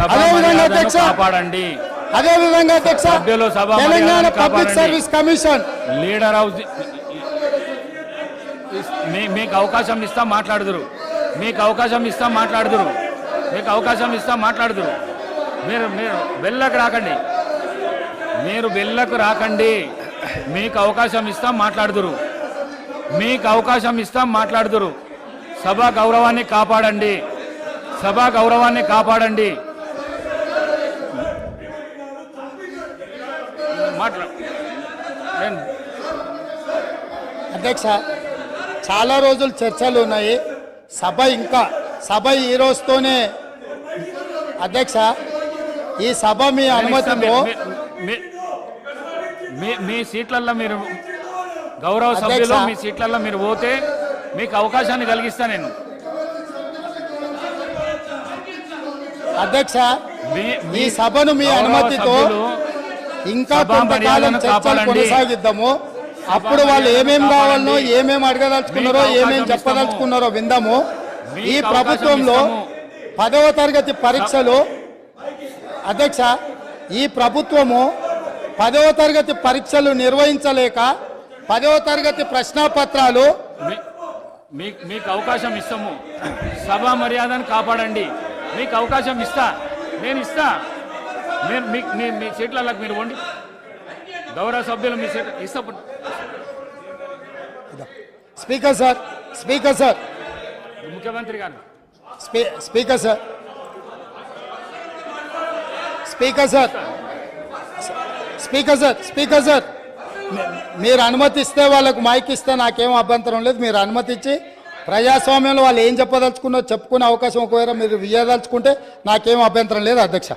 అదేవిధంగా అధ్యక్ష కాపాడండి. అదేవిధంగా అధ్యక్ష Telangana public. Service commission leader మీ- మీకు అవకాశం ఇస్తాం మాట్లాడుదురు. మీకు అవకాశం ఇస్తాం మాట్లాడుదురు. మీకు అవకాశం ఇస్తాం మాట్లాడుదురు. మీరు మీరు వెళ్ళకు రాకండి. మీరు వెళ్ళకు రాకండి. మీకు అవకాశం ఇస్తాం మాట్లాడుదురు. మీకు అవకాశం ఇస్తాం మాట్లాడుదురు. సభ గౌరవాన్ని కాపాడండి. సభ గౌరవాన్ని కాపాడండి. మాట్లా. నేను అధ్యక్ష చాలా రోజులు చర్చలు ఉన్నాయి. సభ ఇంకా సభ ఈ రోజుతోనే. అధ్యక్ష ఈ సభ మీ అనుమతితో మీ- సీట్లల్లో మీరు గౌరవ. సభ్యులు మీ సీట్లలో మీరు పోతే మీకు అవకాశాన్ని కలిగిస్తా నేను. అధ్యక్ష మీ- ఈ సభను మీ అనుమతితో ఇంకా కొంతకాలం చర్చలు. కొనసాగిద్దాము. అప్పుడు వాళ్ళు ఏమేం కావాలనో కాపాడండి. ఏమేం అడగదలుచుకున్నారో మీకు ఏమేం అవకాశం చెప్పదలుచుకున్నారో విందాము. ఈ ప్రభుత్వంలో. పదవ తరగతి పరీక్షలు అధ్యక్ష ఈ ప్రభుత్వము పదవ తరగతి పరీక్షలు నిర్వహించలేక పదవ తరగతి ప్రశ్నాపత్రాలు మీ- మీ- మీకు అవకాశం ఇస్తాము. సభా మర్యాదను కాపాడండి. మీకు అవకాశం ఇస్తా. నేను ఇస్తా. మీరు మీ మీ సీట్లలో మీరు వండి గౌరవ సభ్యులు మీ సీట్ ఇస్తా స్పీకర్ సార్ స్పీకర్ సార్. ముఖ్యమంత్రి గారు. స్పీ- speaker sir. Speaker sir. Speaker sir speaker sir. మీరు అనుమతిస్తే వాళ్ళకు మైక్ ఇస్తే నాకేం అభ్యంతరం లేదు. మీరు అనుమతి ఇచ్చి ప్రజాస్వామ్యంలో వాళ్ళు ఏం చెప్పదలుచుకున్నో చెప్పుకునే అవకాశం ఒకవేళ మీరు ఇయ్యదలుచుకుంటే నాకేం అభ్యంతరం లేదు అధ్యక్ష.